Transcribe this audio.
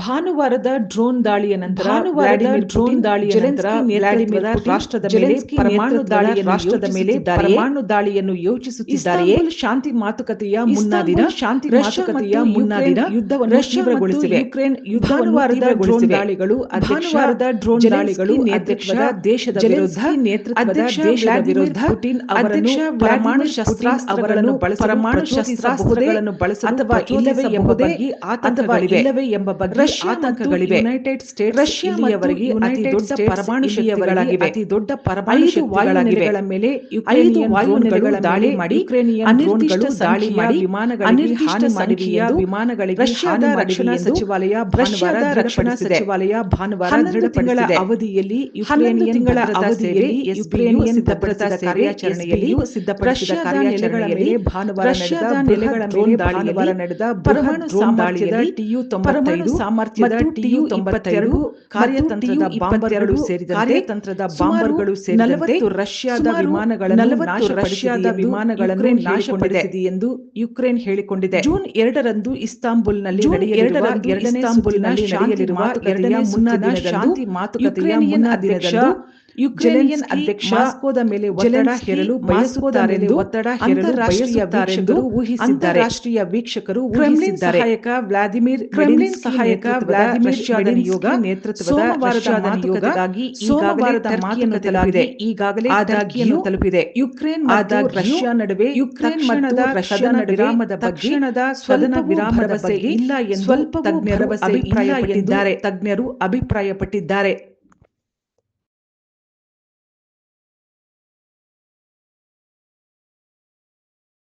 ಭಾನುವಾರದ ಡ್ರೋನ್ ದಾಳಿಯ ನಂತರ ಭಾನುವಾರದ ಡ್ರೋನ್ ದಾಳಿಯ ನಂತರ ನೇತೃತ್ವದ ರಾಷ್ಟ್ರದ ಮೇಲೆ ಪರಮಾಣು ದಾಳಿ ರಾಷ್ಟ್ರದ ಮೇಲೆ ಪರಮಾಣು ದಾಳಿಯನ್ನು ಯೋಚಿಸುತ್ತಿದ್ದಾರೆ ಶಾಂತಿ ಮಾತುಕತೆಯ ಮುನ್ನಾದಿನ ಶಾಂತಿ ಮಾತುಕತೆಯ ಮತ್ತು ಮುನ್ನಾ ದಿನ ಯುದ್ಧವನ್ನು ತೀವ್ರಗೊಳಿಸಿವೆ. ಯುಕ್ರೇನ್ ಭಾನುವಾರದ ಡ್ರೋನ್ ದಾಳಿಗಳು ಭಾನುವಾರದ ಡ್ರೋನ್ ದಾಳಿಗಳು ನೇತೃತ್ವದ ಅಧ್ಯಕ್ಷ ದೇಶದ ವಿರುದ್ಧ ನೇತೃತ್ವದ ದೇಶದ ವಿರುದ್ಧ ಪುಟಿನ್ ಅವರನ್ನು ಪರಮಾಣು ಶಸ್ತ್ರಾಸ್ತ್ರ ಶಸ್ತ್ರಾಸ್ತ್ರಗಳನ್ನು ಬಳಸಿ ಬಳಸಲು ಪರಮಾಣು ಶಸ್ತ್ರಾಸ್ತ್ರಗಳನ್ನು ಬಳಸಿ ಅಥವಾ ಇಲ್ಲವೇ ಎಂಬ ಆತಂಕವಾಗಿದೆ ಬಗ್ಗೆ ಆತಂಕಗಳಿವೆ. ಇಲ್ಲವೇ ಎಂಬ ಬಗ್ಗೆ ಆತಂಕಗಳಿವೆ ಯುನೈಟೆಡ್ ಸ್ಟೇಟ್ಸ್ ರಷ್ಯಾ ಇಲ್ಲಿಯವರೆಗೆ ಅತಿ ದೊಡ್ಡ ಪರಮಾಣು ಶಕ್ತಿಗಳಾಗಿವೆ ಅತಿ ದೊಡ್ಡ ಪರಮಾಣು ಶಕ್ತಿಗಳಾಗಿವೆ. ಮೇಲೆ ಐದು ವಾಯುನೆಲೆಗಳ ದಾಳಿ ಮಾಡಿ ಯುಕ್ರೇನಿಯನ್ ಡ್ರೋನ್ಗಳು ದಾಳಿ ಮಾಡಿ ವಿಮಾನಗಳಿಗೆ ಹಾನಿ ಎಂದು ವಿಮಾನಗಳಿಗೆ ರಷ್ಯಾದ ರಕ್ಷಣಾ ಸಚಿವಾಲಯ ಭಾನುವಾರ ರಷ್ಯಾದ ರಕ್ಷಣಾ ಸಚಿವಾಲಯ ಭಾನುವಾರ ದೃಢಪಡಿಸಿದೆ. ಅವಧಿಯಲ್ಲಿ ಯುಕ್ರೇನಿಯನ್ ತಿಂಗಳ ಅವಧಿಯಲ್ಲಿ ಯುಕ್ರೇನಿಯನ್ ಭದ್ರತಾ ಕಾರ್ಯಾಚರಣೆಯಲ್ಲಿ ಸಿದ್ಧಪಡಿಸಿದ ಕಾರ್ಯಾಚರಣೆಯಲ್ಲಿ ಮೇಲೆ ಭಾನುವಾರ ನಡೆದ ನೆಲೆಗಳ ಮೇಲೆ ಭಾನುವಾರ ನಡೆದ ಪರಮಾಣು ಸಾಮರ್ಥ್ಯದ ಟಿಯು ತೊಂಬತ್ತೈದು 95 ಸಾಮರ್ಥ್ಯದ ಮತ್ತು ತೊಂಬತ್ತೆರಡು TU 22 ಕಾರ್ಯತಂತ್ರದ ಬಾಂಬರ್ಗಳು 22 ಸೇರಿದಂತೆ ಕಾರ್ಯತಂತ್ರದ ಬಾಂಬರ್ಗಳು ಸೇರಿದಂತೆ 40 ರಷ್ಯಾದ ವಿಮಾನಗಳನ್ನು 40 ರಷ್ಯಾದ ವಿಮಾನಗಳನ್ನು ಯುಕ್ರೇನ್ ನಾಶಪಡಿಸಿದೆ ಎಂದು ಯುಕ್ರೇನ್ ಹೇಳಿಕೊಂಡಿದೆ. ಜೂನ್ ಎರಡರಂದು ಇಸ್ತಾಂಬುಲ್ನಲ್ಲಿ ನಲ್ಲಿ ನಡೆಯಲಿರುವ ಎರಡನೇ ಇಸ್ತಾಂಬುಲ್ನಲ್ಲಿ ಶಾಂತಿ ನಡೆಯಲಿರುವ ಎರಡನೇ ಮುನ್ನಾ ಸುತ್ತಿನ ಶಾಂತಿ ಮಾತುಕತೆಯ ದಿನದಂದು ಯುಕ್ರೇನಿಯನ್ ಅಧ್ಯಕ್ಷ ಮಾಸ್ಕೋದ ಮೇಲೆ ಒತ್ತಡ ಹೇರಲು ಬಯಸುತ್ತಾರೆಂದು ಒತ್ತಡ ಹೇರಲು ಬಯಸುತ್ತಾರೆ ಬಯಸುತ್ತಾರೆಂದು ಊಹಿಸಿದ್ದಾರೆ. ರಾಷ್ಟ್ರೀಯ ವೀಕ್ಷಕರು ಕ್ರೆಮ್ಲಿನ್ ಸಹಾಯಕ ವ್ಲಾದಿಮಿರ್ ಕ್ರೆಮ್ಲಿನ್ ಸಹಾಯಕ ವ್ಲಾದಿಮಿರ್ ನಿಯೋಗ ನೇತೃತ್ವದ ವಾರದ ರಷ್ಯಾದ ನಿಯೋಗ ಮಾತುಕತೆಗಾಗಿ ಸೋಮವಾರದ ಈಗಾಗಲೇ ಆದಾಗಿಯನ್ನು ಮಾತುಕತೆಗಾಗಿ ತಲುಪಿದೆ. ಈಗಾಗಲೇ ಆದಾಗಿಯನ್ನು ತಲುಪಿದೆ. ಯುಕ್ರೇನ್ ಮತ್ತು ರಷ್ಯಾ ನಡುವೆ ಯುಕ್ರೇನ್ ಮತ್ತು ರಷ್ಯಾದ ವಿರಾಮದ ತಕ್ಷಣದ ಕದನ ವಿರಾಮದ ಭರವಸೆ ಇಲ್ಲ ಎಂದು ಸ್ವಲ್ಪ ತಜ್ಞರು ಅಭಿಪ್ರಾಯಪಟ್ಟಿದ್ದಾರೆ. ತಜ್ಞರು ಅಭಿಪ್ರಾಯಪಟ್ಟಿದ್ದಾರೆ.